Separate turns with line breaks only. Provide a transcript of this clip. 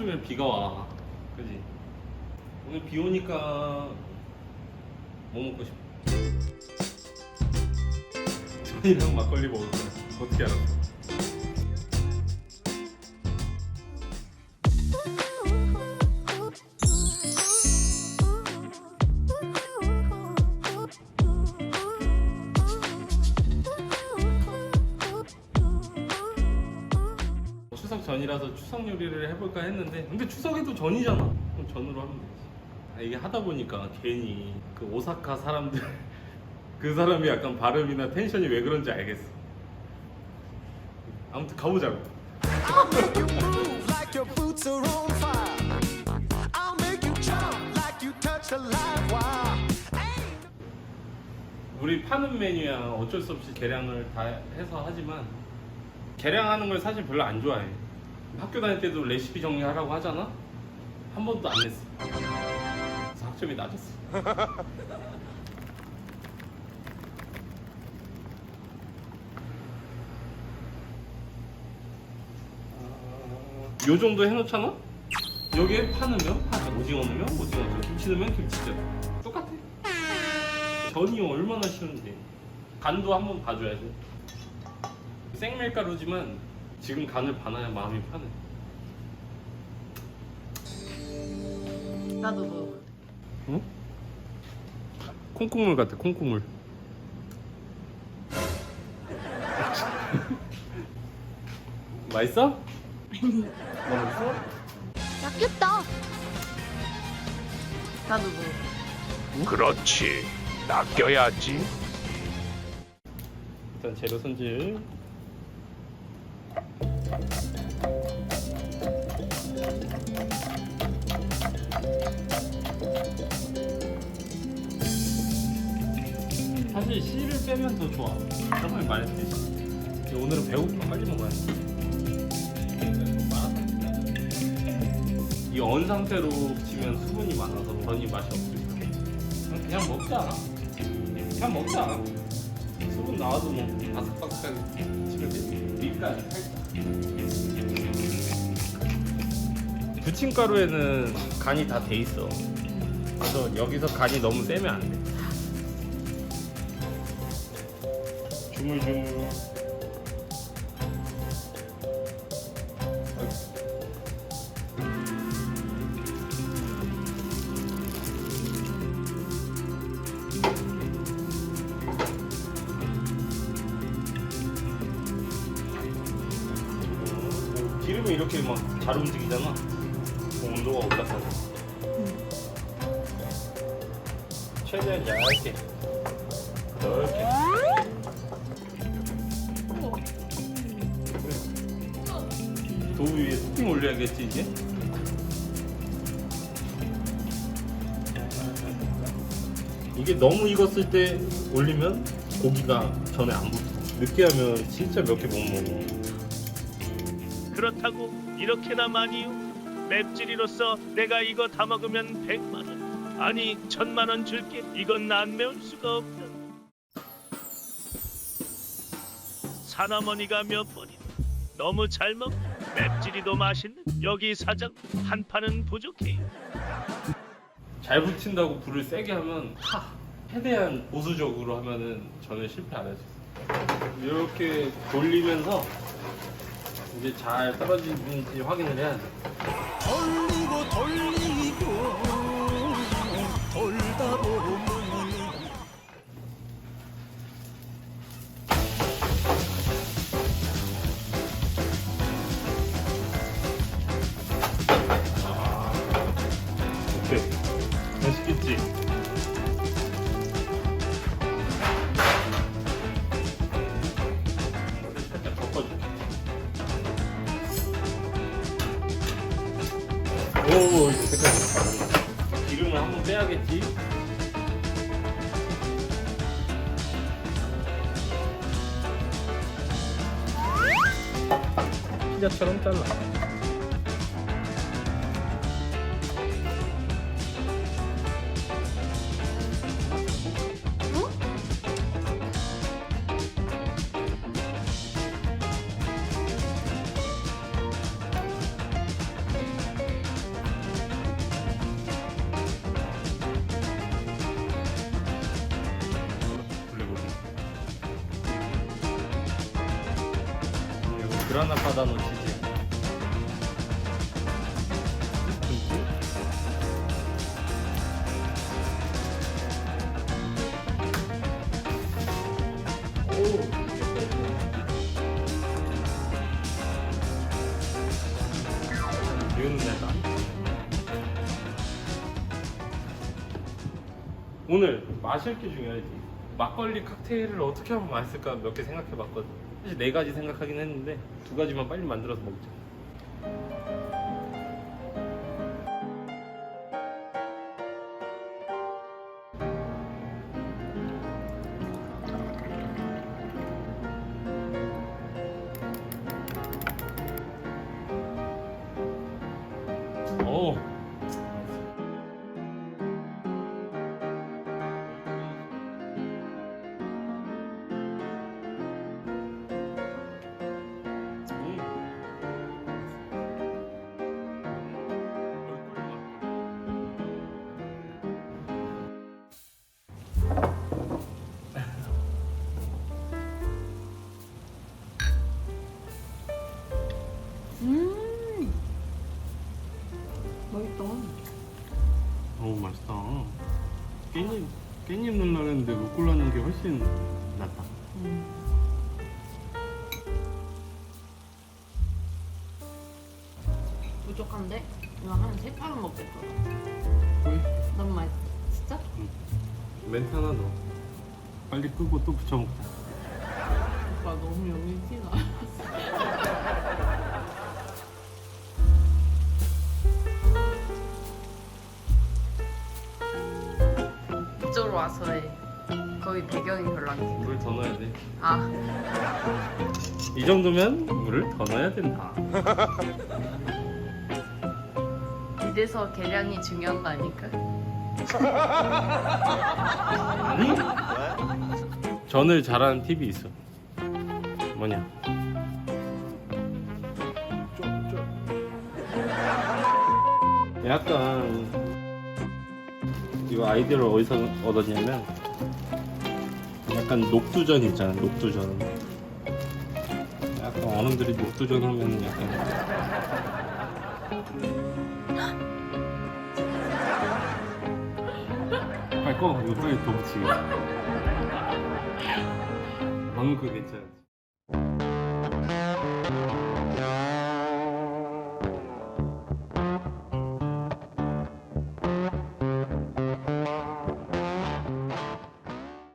종일 비가 와. 그지? 오늘 비 오니까 뭐 먹고 싶어? 전이랑 막걸리 먹을 거야. 어떻게 알았어? 전이라서 추석 요리를 해볼까 했는데 근데 추석에도 전이잖아. 그럼 전으로 하면 되지. 아, 이게 하다 보니까 괜히 그 오사카 사람들 그 사람이 약간 발음이나 텐션이 왜 그런지 알겠어. 아무튼 가보자고.
I'll make you move like your boots are on fire. I'll make you jump like you touch a live wire.
우리 파는 메뉴야 어쩔 수 없이 계량을 다 해서 하지만 계량하는 걸 사실 별로 안 좋아해 학교 다닐 때도 레시피 정리하라고 하잖아? 한 번도 안 냈어. 그래서 학점이 낮았어. 요 정도 해놓잖아? 여기에 파는 면, 파, 오징어 넣으면 오징어 전, 김치 넣으면 김치전 똑같아. 전이 얼마나 쉬운데. 간도 한번 봐줘야지. 생밀가루지만 지금 간을 봐놔야 마음이 편해
나도 먹어.
응? 콩국물 같아 콩국물 맛있어? 맛있어?
낚였다. 나도 먹어.
그렇지. 낚여야지.
일단 재료 손질 사실 씨를 빼면 더 좋아. 저번에 말했듯이 근데 오늘은 배고파 빨리 먹어야 돼. 이언 상태로 치면 수분이 많아서 전이 맛이 없을 거야 그냥 먹자 그냥 먹자 수분 나와도 뭐 바삭바삭하게 치면 되지 밀가루 살짝 부침가루에는 간이 다 돼 있어. 그래서 여기서 간이 너무 세면 안 돼 주물주물 기름이 이렇게 막 잘 움직이잖아. 온도가 올라가고. 최대한 얇게. 넓게. 도우 위에 토핑 올려야겠지 이제? 이게 너무 익었을 때 올리면 고기가 전에 안 붙어. 늦게 하면 진짜 몇 개 못 먹어.
그렇다고 이렇게나 많이요? 맵찔이로서 내가 이거 다 먹으면 백만 원. 아니 천만 원 줄게. 이건 안 매울 수가 없다. 사나머니가 몇 번이나 너무 잘 먹. 맵찔이도 맛있는 여기 사장 한 판은 부족해요.
잘 붙인다고 불을 세게 하면 타. 최대한 보수적으로 하면은 저는 실패 안 있어요. 이렇게 돌리면서 이제 잘 떨어지는지 확인을 해야 돼.
돌리고 돌리고 돌다 보면
오, 이제 색깔이 다른다. 기름을 한번 빼야겠지? 피자처럼 잘라. 그라나 파다노 치즈. 윤내다. 오늘 마실 게 중요하지. 막걸리 칵테일을 어떻게 하면 맛있을까 몇 개 생각해 봤거든. 사실 네 가지 생각하긴 했는데 두 가지만 빨리 만들어서 먹자. 맛있다. 깻잎 깻잎 넣으려고 했는데 루꼴라 넣은 게 훨씬 낫다.
부족한데? 이거 한세 판은 먹겠다.
왜?
너무 맛있어. 진짜?
멘트 하나 넣어. 빨리 끄고 또 부쳐 먹자.
오빠 너무 여기 티나. 이쪽으로 와서 해. 거기 배경이 별로 안 찍혀.
물을 더 넣어야 돼.
아,
이 정도면 물을 더 넣어야 된다.
이래서 계량이 중요한 거 아닐까?
아니? 전을 잘하는 팁이 있어. 뭐냐? 약간 이거 아이디어를 어디서 얻었냐면 약간 녹두전 있잖아 녹두전. 약간 어른들이 녹두전 하면 약간. 빨리 꺼. 이거 빨리 더 붙이게. 방금 그거 괜찮았지